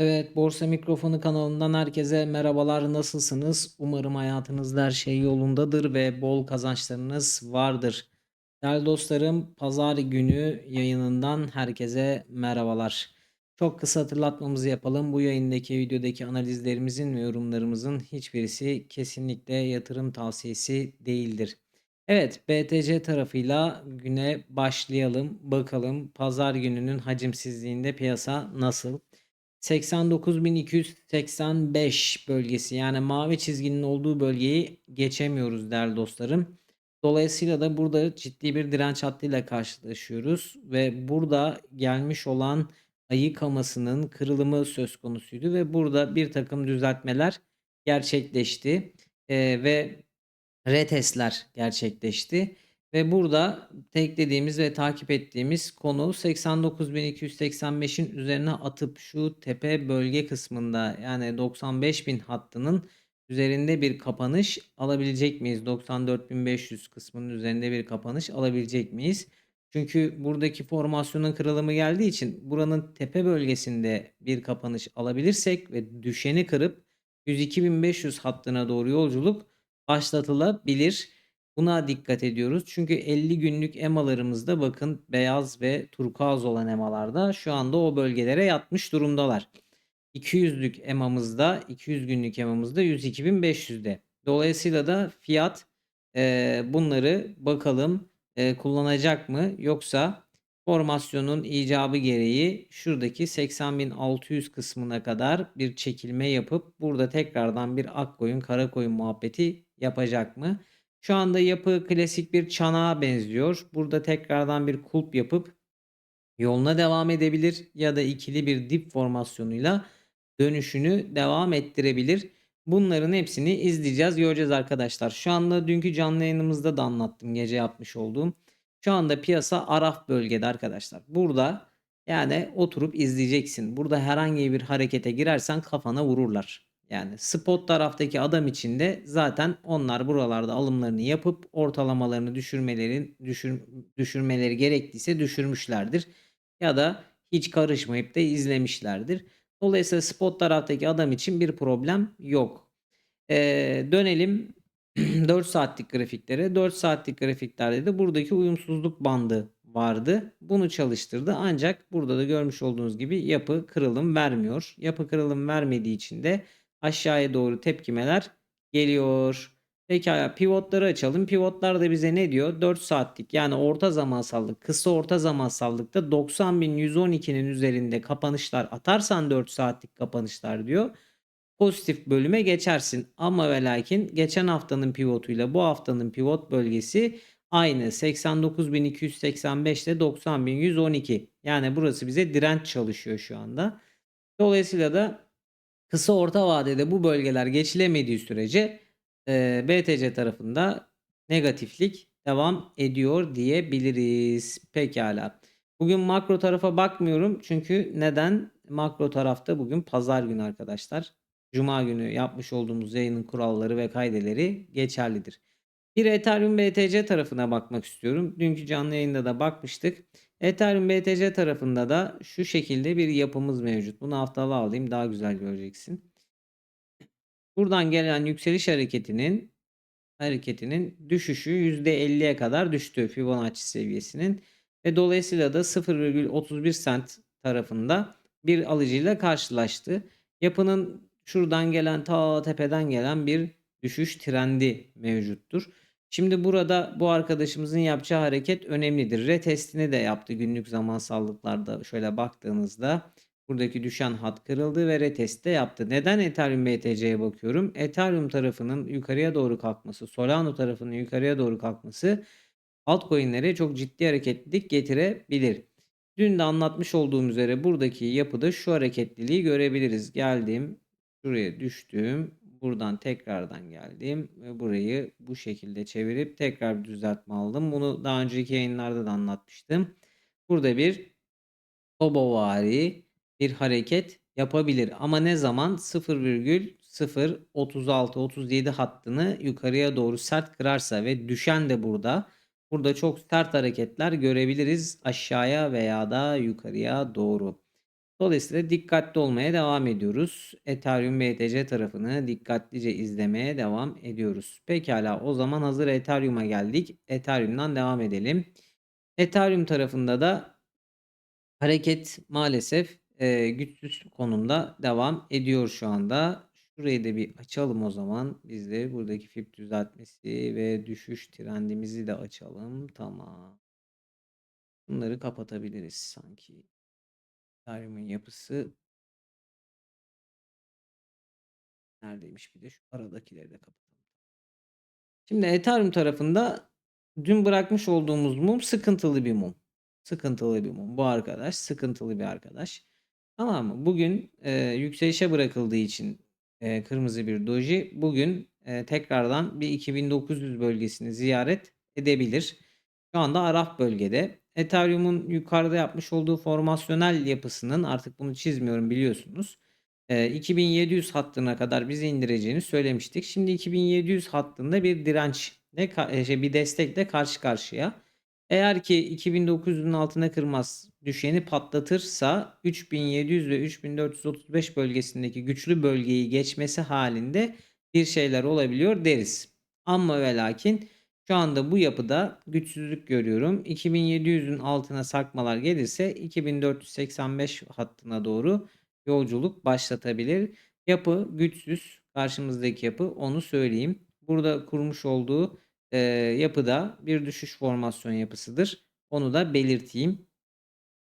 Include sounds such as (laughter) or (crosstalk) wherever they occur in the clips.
Evet, Borsa Mikrofonu kanalından herkese merhabalar. Nasılsınız? Umarım hayatınızda her şey yolundadır ve bol kazançlarınız vardır. Değerli dostlarım, Pazar günü yayınından herkese merhabalar. Çok kısa hatırlatmamızı yapalım. Bu yayındaki videodaki analizlerimizin ve yorumlarımızın hiçbirisi kesinlikle yatırım tavsiyesi değildir. Evet, BTC tarafıyla güne başlayalım. Bakalım pazar gününün hacimsizliğinde piyasa nasıl? 89.285 bölgesi yani mavi çizginin olduğu bölgeyi geçemiyoruz değerli dostlarım. Dolayısıyla da burada ciddi bir direnç hattıyla karşılaşıyoruz ve burada gelmiş olan ayı kamasının kırılımı söz konusuydu ve burada bir takım düzeltmeler gerçekleşti Eee, ve retestler gerçekleşti. Ve burada teklediğimiz ve takip ettiğimiz konu 89.285'in üzerine atıp şu tepe bölge kısmında yani 95.000 hattının üzerinde bir kapanış alabilecek miyiz? 94.500 kısmının üzerinde bir kapanış alabilecek miyiz? Çünkü buradaki formasyonun kırılımı geldiği için buranın tepe bölgesinde bir kapanış alabilirsek ve düşeni kırıp 102.500 hattına doğru yolculuk başlatılabilir. Buna dikkat ediyoruz. Çünkü 50 günlük EMA'larımızda bakın beyaz ve turkuaz olan EMA'larda şu anda o bölgelere yatmış durumdalar. 200'lük EMA'mızda 200 günlük EMA'mızda 102.500'de. Dolayısıyla da fiyat e, bunları bakalım e, kullanacak mı yoksa formasyonun icabı gereği şuradaki 80.600 kısmına kadar bir çekilme yapıp burada tekrardan bir ak koyun kara koyun muhabbeti yapacak mı? Şu anda yapı klasik bir çanağa benziyor. Burada tekrardan bir kulp yapıp yoluna devam edebilir ya da ikili bir dip formasyonuyla dönüşünü devam ettirebilir. Bunların hepsini izleyeceğiz, göreceğiz arkadaşlar. Şu anda dünkü canlı yayınımızda da anlattım gece yapmış olduğum. Şu anda piyasa araf bölgede arkadaşlar. Burada yani oturup izleyeceksin. Burada herhangi bir harekete girersen kafana vururlar. Yani spot taraftaki adam için de zaten onlar buralarda alımlarını yapıp ortalamalarını düşürmeleri düşür, düşürmeleri gerektiyse düşürmüşlerdir. Ya da hiç karışmayıp da izlemişlerdir. Dolayısıyla spot taraftaki adam için bir problem yok. Ee, dönelim (clears throat) 4 saatlik grafiklere. 4 saatlik grafiklerde de buradaki uyumsuzluk bandı vardı. Bunu çalıştırdı. Ancak burada da görmüş olduğunuz gibi yapı kırılım vermiyor. Yapı kırılım vermediği için de aşağıya doğru tepkimeler geliyor. Pekala pivotları açalım. Pivotlar da bize ne diyor? 4 saatlik yani orta zamansallık, kısa orta zamansallıkta 90.112'nin üzerinde kapanışlar atarsan 4 saatlik kapanışlar diyor. Pozitif bölüme geçersin. Ama ve lakin geçen haftanın pivotuyla bu haftanın pivot bölgesi aynı 89.285 ile 90.112. Yani burası bize direnç çalışıyor şu anda. Dolayısıyla da Kısa orta vadede bu bölgeler geçilemediği sürece e, BTC tarafında negatiflik devam ediyor diyebiliriz. Pekala. Bugün makro tarafa bakmıyorum. Çünkü neden? Makro tarafta bugün pazar günü arkadaşlar. Cuma günü yapmış olduğumuz yayının kuralları ve kaydeleri geçerlidir. Bir Ethereum BTC tarafına bakmak istiyorum. Dünkü canlı yayında da bakmıştık. Ethereum BTC tarafında da şu şekilde bir yapımız mevcut. Bunu haftalığa alayım daha güzel göreceksin. Buradan gelen yükseliş hareketinin hareketinin düşüşü %50'ye kadar düştü Fibonacci seviyesinin ve dolayısıyla da 0,31 sent tarafında bir alıcıyla karşılaştı. Yapının şuradan gelen ta tepeden gelen bir düşüş trendi mevcuttur. Şimdi burada bu arkadaşımızın yapacağı hareket önemlidir. Retestini de yaptı günlük zamansallıklarda şöyle baktığınızda. Buradaki düşen hat kırıldı ve retest de yaptı. Neden Ethereum BTC'ye bakıyorum? Ethereum tarafının yukarıya doğru kalkması, Solano tarafının yukarıya doğru kalkması altcoin'lere çok ciddi hareketlilik getirebilir. Dün de anlatmış olduğum üzere buradaki yapıda şu hareketliliği görebiliriz. Geldim, şuraya düştüm. Buradan tekrardan geldim ve burayı bu şekilde çevirip tekrar bir düzeltme aldım. Bunu daha önceki yayınlarda da anlatmıştım. Burada bir Tobovari bir hareket yapabilir ama ne zaman 0,036-37 hattını yukarıya doğru sert kırarsa ve düşen de burada. Burada çok sert hareketler görebiliriz aşağıya veya da yukarıya doğru. Dolayısıyla dikkatli olmaya devam ediyoruz. Ethereum BTC tarafını dikkatlice izlemeye devam ediyoruz. Pekala o zaman hazır Ethereum'a geldik. Ethereum'dan devam edelim. Ethereum tarafında da hareket maalesef eee, güçsüz konumda devam ediyor şu anda. Şurayı da bir açalım o zaman. Biz de buradaki fib düzeltmesi ve düşüş trendimizi de açalım. Tamam. Bunları kapatabiliriz sanki. Ethereum'un yapısı neredeymiş bir de şu aradakileri de kapatalım. Şimdi Ethereum tarafında dün bırakmış olduğumuz mum sıkıntılı bir mum. Sıkıntılı bir mum. Bu arkadaş sıkıntılı bir arkadaş. Tamam mı? Bugün e, yükselişe bırakıldığı için e, kırmızı bir doji bugün e, tekrardan bir 2900 bölgesini ziyaret edebilir. Şu anda Araf bölgede. Ethereum'un yukarıda yapmış olduğu formasyonel yapısının artık bunu çizmiyorum biliyorsunuz. E, 2700 hattına kadar bizi indireceğini söylemiştik. Şimdi 2700 hattında bir dirençle ka- e, şey, bir destekle karşı karşıya. Eğer ki 2900'ün altına kırmaz düşeni patlatırsa 3700 ve 3435 bölgesindeki güçlü bölgeyi geçmesi halinde bir şeyler olabiliyor deriz. Ama ve lakin şu anda bu yapıda güçsüzlük görüyorum. 2700'ün altına sarkmalar gelirse 2485 hattına doğru yolculuk başlatabilir. Yapı güçsüz. Karşımızdaki yapı onu söyleyeyim. Burada kurmuş olduğu e, yapıda bir düşüş formasyon yapısıdır. Onu da belirteyim.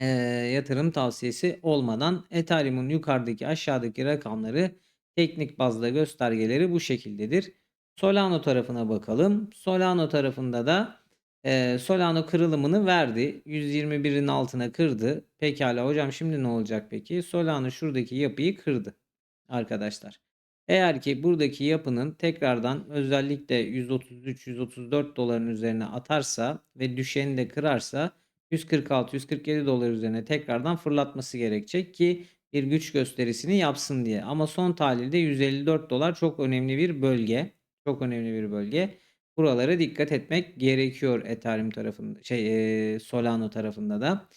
E, yatırım tavsiyesi olmadan Ethereum'un yukarıdaki aşağıdaki rakamları teknik bazda göstergeleri bu şekildedir. Solano tarafına bakalım. Solano tarafında da e, Solano kırılımını verdi. 121'in altına kırdı. Pekala hocam şimdi ne olacak peki? Solano şuradaki yapıyı kırdı arkadaşlar. Eğer ki buradaki yapının tekrardan özellikle 133-134 doların üzerine atarsa ve düşeni de kırarsa 146-147 dolar üzerine tekrardan fırlatması gerekecek ki bir güç gösterisini yapsın diye. Ama son tahlilde 154 dolar çok önemli bir bölge. Çok önemli bir bölge. Buralara dikkat etmek gerekiyor Ethereum tarafında, şey e, Solano tarafında da.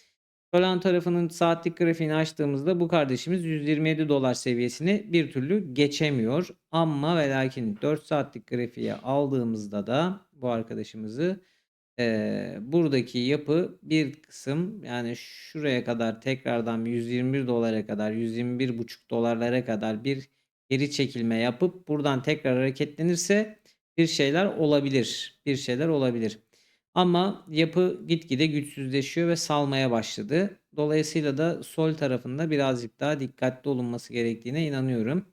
Solana tarafının saatlik grafiğini açtığımızda bu kardeşimiz 127 dolar seviyesini bir türlü geçemiyor. Ama ve lakin 4 saatlik grafiğe aldığımızda da bu arkadaşımızı e, buradaki yapı bir kısım yani şuraya kadar tekrardan 121 dolara kadar 121,5 dolarlara kadar bir geri çekilme yapıp buradan tekrar hareketlenirse bir şeyler olabilir. Bir şeyler olabilir. Ama yapı gitgide güçsüzleşiyor ve salmaya başladı. Dolayısıyla da sol tarafında birazcık daha dikkatli olunması gerektiğine inanıyorum.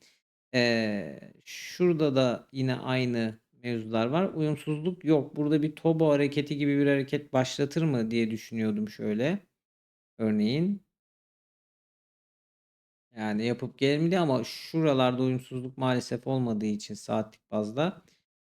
Ee, şurada da yine aynı mevzular var. Uyumsuzluk yok. Burada bir Tobo hareketi gibi bir hareket başlatır mı diye düşünüyordum şöyle. Örneğin. Yani yapıp gelmedi ama şuralarda uyumsuzluk maalesef olmadığı için saatlik bazda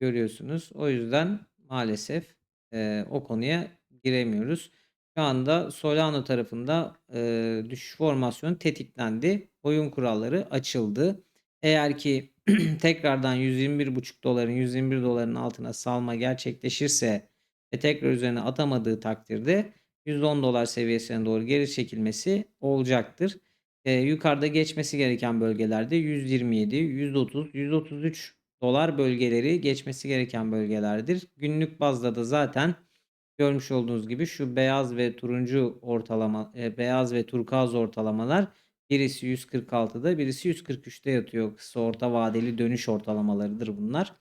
görüyorsunuz. O yüzden maalesef e, o konuya giremiyoruz. Şu anda Solana tarafında e, düşüş formasyonu tetiklendi. Oyun kuralları açıldı. Eğer ki (clears throat) tekrardan 121,5 doların 121 doların altına salma gerçekleşirse ve tekrar üzerine atamadığı takdirde 110 dolar seviyesine doğru geri çekilmesi olacaktır. E, yukarıda geçmesi gereken bölgelerde 127, 130, 133 dolar bölgeleri geçmesi gereken bölgelerdir. Günlük bazda da zaten görmüş olduğunuz gibi şu beyaz ve turuncu ortalama, e, beyaz ve turkuaz ortalamalar birisi 146'da birisi 143'te yatıyor. Kısa orta vadeli dönüş ortalamalarıdır bunlar.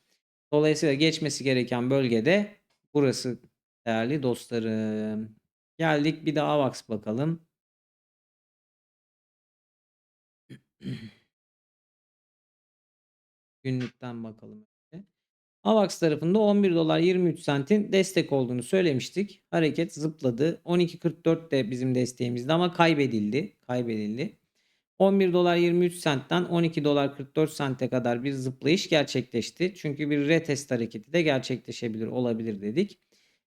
Dolayısıyla geçmesi gereken bölgede burası değerli dostlarım. Geldik bir de AVAX bakalım. Günlükten bakalım. AVAX tarafında $11.23'in destek olduğunu söylemiştik. Hareket zıpladı. 12.44 de bizim desteğimizdi ama kaybedildi. Kaybedildi. $11.23'ten $12.44'e kadar bir zıplayış gerçekleşti. Çünkü bir retest hareketi de gerçekleşebilir, olabilir dedik.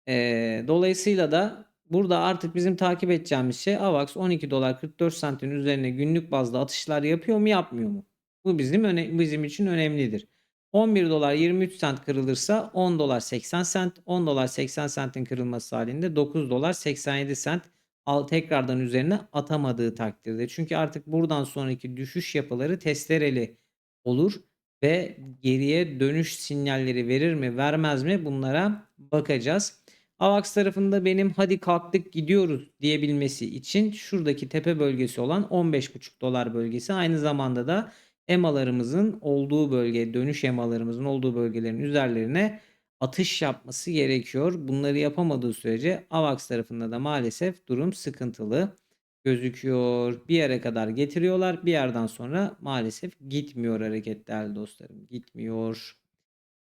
Eee, dolayısıyla da burada artık bizim takip edeceğimiz şey AVAX $12.44'in üzerine günlük bazda atışlar yapıyor mu, yapmıyor mu? Bu bizim öne bizim için önemlidir. $11.23 kırılırsa $10.80 $10.80'in kırılması halinde $9.87 al tekrardan üzerine atamadığı takdirde. Çünkü artık buradan sonraki düşüş yapıları testereli olur ve geriye dönüş sinyalleri verir mi, vermez mi bunlara bakacağız. AVAX tarafında benim hadi kalktık gidiyoruz diyebilmesi için şuradaki tepe bölgesi olan $15.5 bölgesi aynı zamanda da EMA'larımızın olduğu bölge, dönüş EMA'larımızın olduğu bölgelerin üzerlerine atış yapması gerekiyor. Bunları yapamadığı sürece AVAX tarafında da maalesef durum sıkıntılı gözüküyor. Bir yere kadar getiriyorlar. Bir yerden sonra maalesef gitmiyor hareket değerli dostlarım. Gitmiyor.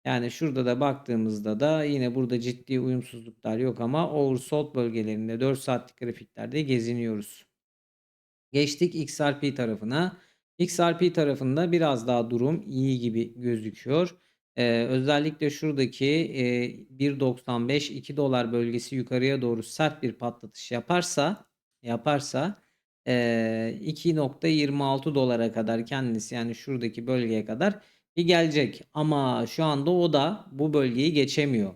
Yani şurada da baktığımızda da yine burada ciddi uyumsuzluklar yok ama oversold bölgelerinde 4 saatlik grafiklerde geziniyoruz. Geçtik XRP tarafına. XRP tarafında biraz daha durum iyi gibi gözüküyor. Eee, özellikle şuradaki, eee, $1.95 $2 bölgesi yukarıya doğru sert bir patlatış yaparsa yaparsa, eee, $2.26'a kadar kendisi yani şuradaki bölgeye kadar bir gelecek. Ama şu anda o da bu bölgeyi geçemiyor.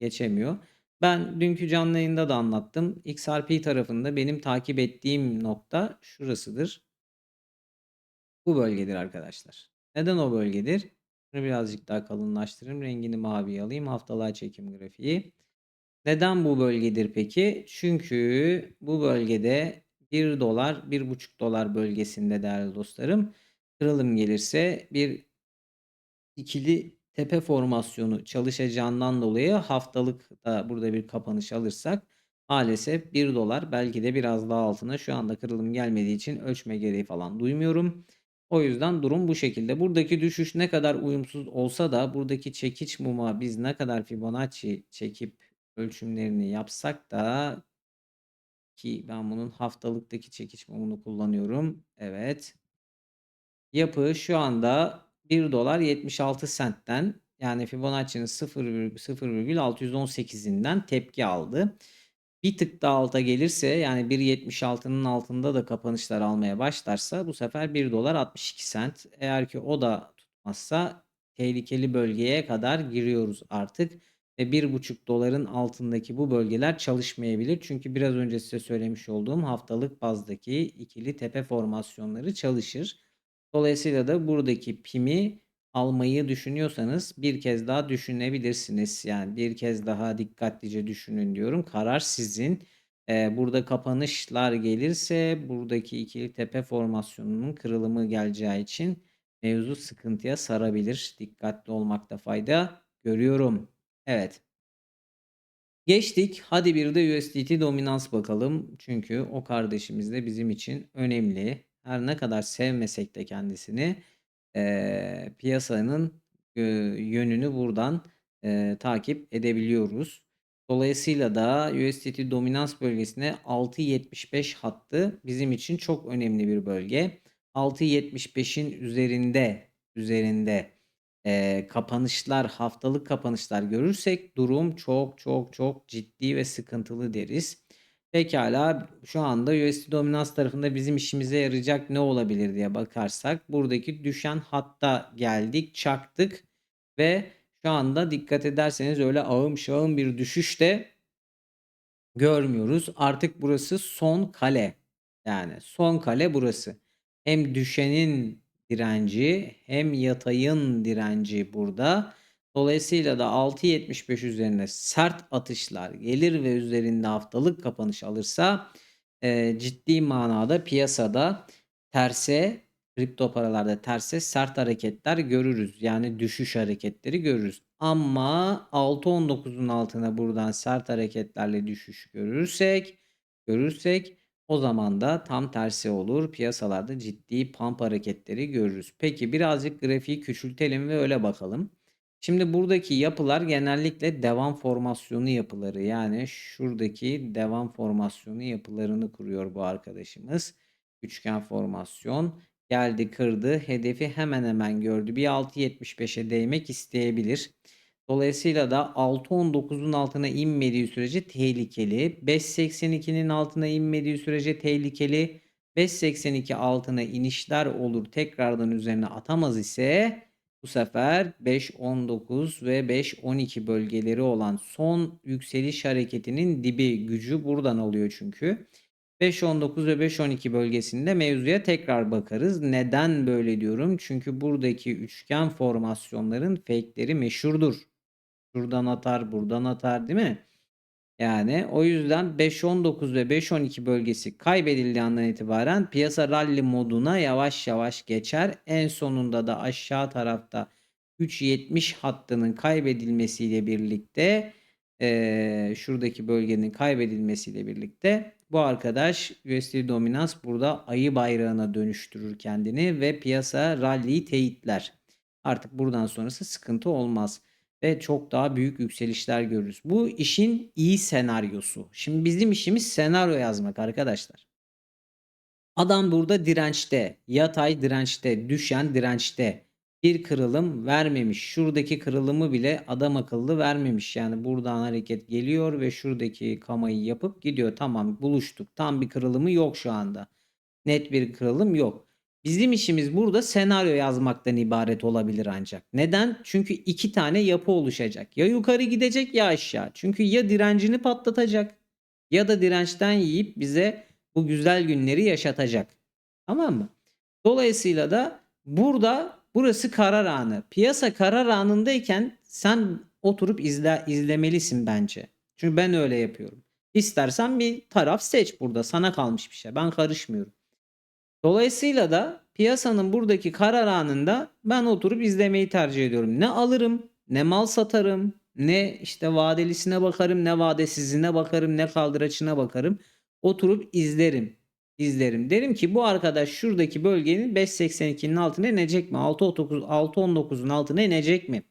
Geçemiyor. Ben dünkü canlı yayında da anlattım. XRP tarafında benim takip ettiğim nokta şurasıdır. Bu bölgedir arkadaşlar. Neden o bölgedir? Bunu birazcık daha kalınlaştırayım. Rengini maviye alayım. Haftalığa çekim grafiği. Neden bu bölgedir peki? Çünkü bu bölgede 1 dolar, 1,5 dolar bölgesinde değerli dostlarım kırılım gelirse bir ikili tepe formasyonu çalışacağından dolayı haftalık da burada bir kapanış alırsak maalesef 1 dolar belki de biraz daha altına şu anda kırılım gelmediği için ölçme gereği falan duymuyorum. O yüzden durum bu şekilde. Buradaki düşüş ne kadar uyumsuz olsa da buradaki çekiç muma biz ne kadar Fibonacci çekip ölçümlerini yapsak da ki ben bunun haftalıktaki çekiç mumunu kullanıyorum. Evet. Yapı şu anda $1.76'den yani Fibonacci'nin 0,0,618'inden tepki aldı. Bir tık daha alta gelirse yani 1.76'nın altında da kapanışlar almaya başlarsa bu sefer $1.62. Eğer ki o da tutmazsa tehlikeli bölgeye kadar giriyoruz artık ve $1.5'ın altındaki bu bölgeler çalışmayabilir. Çünkü biraz önce size söylemiş olduğum haftalık bazdaki ikili tepe formasyonları çalışır. Dolayısıyla da buradaki pimi almayı düşünüyorsanız bir kez daha düşünebilirsiniz. Yani bir kez daha dikkatlice düşünün diyorum. Karar sizin. Eee, burada kapanışlar gelirse buradaki ikili tepe formasyonunun kırılımı geleceği için mevzu sıkıntıya sarabilir. Dikkatli olmakta fayda görüyorum. Evet. Geçtik. Hadi bir de USDT dominans bakalım. Çünkü o kardeşimiz de bizim için önemli. Her ne kadar sevmesek de kendisini eee, piyasanın, eee, yönünü buradan, eee, takip edebiliyoruz. Dolayısıyla da USDT dominans bölgesine 6.75 hattı bizim için çok önemli bir bölge. 6.75'in üzerinde üzerinde, eee, kapanışlar, haftalık kapanışlar görürsek durum çok çok çok ciddi ve sıkıntılı deriz. Pekâlâ, şu anda USD dominans tarafında bizim işimize yarayacak ne olabilir diye bakarsak buradaki düşen hatta geldik, çaktık ve şu anda dikkat ederseniz öyle ağım şağım bir düşüş de görmüyoruz. Artık burası son kale. Yani son kale burası. Hem düşenin direnci hem yatayın direnci burada. Dolayısıyla da 6.75 üzerine sert atışlar gelir ve üzerinde haftalık kapanış alırsa eee, ciddi manada piyasada terse kripto paralarda terse sert hareketler görürüz. Yani düşüş hareketleri görürüz. Ama 6.19'un altına buradan sert hareketlerle düşüş görürsek görürsek o zaman da tam tersi olur. Piyasalarda ciddi pump hareketleri görürüz. Peki birazcık grafiği küçültelim ve öyle bakalım. Şimdi buradaki yapılar genellikle devam formasyonu yapıları. Yani şuradaki devam formasyonu yapılarını kuruyor bu arkadaşımız. Üçgen formasyon. Geldi kırdı. Hedefi hemen hemen gördü. Bir 6.75'e değmek isteyebilir. Dolayısıyla da 6.19'un altına inmediği sürece tehlikeli. 5.82'nin altına inmediği sürece tehlikeli. 5.82 altına inişler olur tekrardan üzerine atamaz ise bu sefer 5.19 ve 5.12 bölgeleri olan son yükseliş hareketinin dibi gücü buradan alıyor çünkü. 5.19 ve 5.12 bölgesinde mevzuya tekrar bakarız. Neden böyle diyorum? Çünkü buradaki üçgen formasyonların fake'leri meşhurdur. Şuradan atar, buradan atar değil mi? Yani o yüzden 5.19 ve 5.12 bölgesi kaybedildiği andan itibaren piyasa rally moduna yavaş yavaş geçer. En sonunda da aşağı tarafta 3.70 hattının kaybedilmesiyle birlikte eee, şuradaki bölgenin kaybedilmesiyle birlikte bu arkadaş USD dominans burada ayı bayrağına dönüştürür kendini ve piyasa rally'yi teyitler. Artık buradan sonrası sıkıntı olmaz ve çok daha büyük yükselişler görürüz. Bu işin iyi senaryosu. Şimdi bizim işimiz senaryo yazmak arkadaşlar. Adam burada dirençte, yatay dirençte, düşen dirençte. Bir kırılım vermemiş. Şuradaki kırılımı bile adam akıllı vermemiş. Yani buradan hareket geliyor ve şuradaki kamayı yapıp gidiyor. Tamam buluştuk. Tam bir kırılımı yok şu anda. Net bir kırılım yok. Bizim işimiz burada senaryo yazmaktan ibaret olabilir ancak. Neden? Çünkü iki tane yapı oluşacak. Ya yukarı gidecek ya aşağı. Çünkü ya direncini patlatacak ya da dirençten yiyip bize bu güzel günleri yaşatacak. Tamam mı? Dolayısıyla da burada burası karar anı. Piyasa karar anındayken sen oturup izle, izlemelisin bence. Çünkü ben öyle yapıyorum. İstersen bir taraf seç burada. Sana kalmış bir şey. Ben karışmıyorum. Dolayısıyla da piyasanın buradaki karar anında ben oturup izlemeyi tercih ediyorum. Ne alırım, ne mal satarım, ne işte vadelisine bakarım, ne vadesizine bakarım, ne kaldıraçına bakarım. Oturup izlerim. İzlerim. Derim ki bu arkadaş şuradaki bölgenin 5.82'nin altına inecek mi? 6.19 6.19'un altına inecek mi?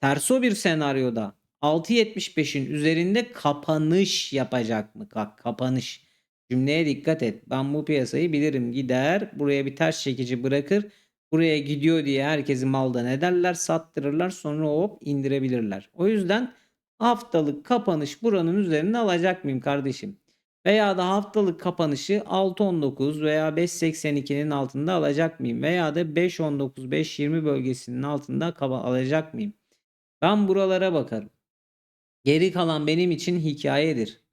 Terso bir senaryoda 6.75'in üzerinde kapanış yapacak mı? Kapanış. Cümleye dikkat et. Ben bu piyasayı bilirim. Gider buraya bir ters çekici bırakır. Buraya gidiyor diye herkesi maldan ederler, sattırırlar, sonra hop indirebilirler. O yüzden haftalık kapanış buranın üzerinde alacak mıyım kardeşim? Veya da haftalık kapanışı 6.19 veya 5.82'nin altında alacak mıyım? Veya da 5.19, 5.20 bölgesinin altında alacak mıyım? Ben buralara bakarım. Geri kalan benim için hikayedir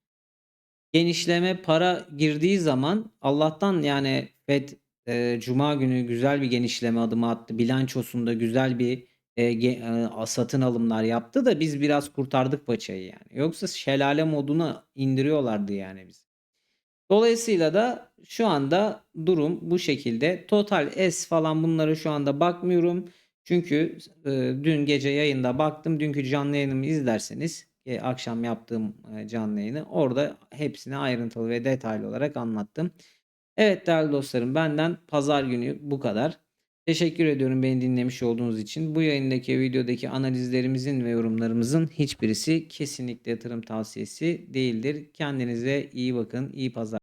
genişleme para girdiği zaman Allah'tan yani FED e, Cuma günü güzel bir genişleme adımı attı. Bilançosunda güzel bir e, e, satın alımlar yaptı da biz biraz kurtardık paçayı yani. Yoksa şelale moduna indiriyorlardı yani biz. Dolayısıyla da şu anda durum bu şekilde. Total S falan bunlara şu anda bakmıyorum. Çünkü e, dün gece yayında baktım. Dünkü canlı yayınımı izlerseniz e, akşam yaptığım e, canlı yayını orada hepsini ayrıntılı ve detaylı olarak anlattım. Evet değerli dostlarım benden pazar günü bu kadar. Teşekkür ediyorum beni dinlemiş olduğunuz için. Bu yayındaki videodaki analizlerimizin ve yorumlarımızın hiçbirisi kesinlikle yatırım tavsiyesi değildir. Kendinize iyi bakın. iyi pazar.